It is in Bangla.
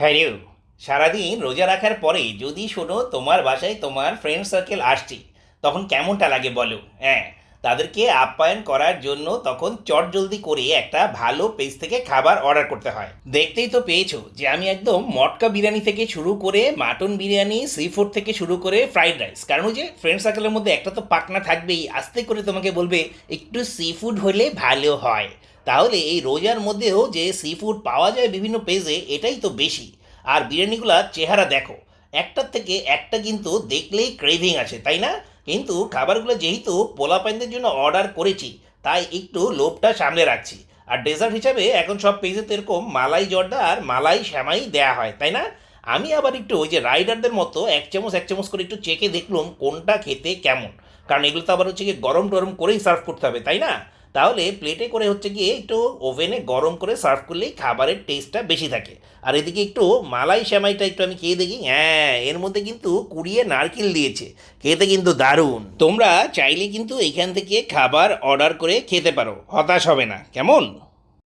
হ্যাঁ সারাদিন রোজা রাখার পরে যদি শোনো, তোমার বাসায় তোমার ফ্রেন্ড সার্কেল আসছে, তখন কেমনটা লাগে বলো? হ্যাঁ তাদেরকে আপ্যায়ন করার জন্য তখন চট জলদি করে একটা ভালো পেজ থেকে খাবার অর্ডার করতে হয়। দেখতেই তো পেয়েছ যে আমি একদম মটকা বিরিয়ানি থেকে শুরু করে মাটন বিরিয়ানি সি ফুড থেকে শুরু করে ফ্রাইড রাইস কারণ ওই যে ফ্রেন্ড সার্কেলের মধ্যে একটা তো পাকনা থাকবেই, আস্তে করে তোমাকে বলবে, একটু সি ফুড হলে ভালো হয়। তাহলে এই রোজার মধ্যেও যে সি ফুড পাওয়া যায় বিভিন্ন পেজে এটাই তো বেশি। আর বিরিয়ানিগুলার চেহারা দেখো, একটার থেকে একটা কিন্তু দেখলেই ক্রেভিং আছে, তাই না? কিন্তু খাবারগুলো যেহেতু পোলা পোলাপাইনদের জন্য অর্ডার করেছি, তাই একটু লোভটা সামনে রাখছি। আর ডেজার্ট হিসাবে এখন সব পেজে তো এরকম মালাই জর্দা আর মালাই শ্যামাই দেয়া হয়, তাই না? আমি আবার একটু ওই যে রাইডারদের মতো এক চামচ এক চামচ করে একটু চেকে দেখলাম কোনটা খেতে কেমন। কারণ এগুলো তো আবার হচ্ছে গিয়ে গরম টরম করেই সার্ভ করতে হবে, তাই না? তাহলে প্লেটে করে হচ্ছে গিয়ে একটু ওভেনে গরম করে সার্ভ করলেই খাবারের টেস্টটা বেশি থাকে। আর এদিকে একটু মালাই শ্যামাইটা একটু আমি খেয়ে দেখি হ্যাঁ এর মধ্যে কিন্তু কুড়িয়ে নারকেল দিয়েছে। খেতে কিন্তু দারুণ। তোমরা চাইলে কিন্তু এখান থেকে খাবার অর্ডার করে খেতে পারো। হতাশ হবে না। কেমন?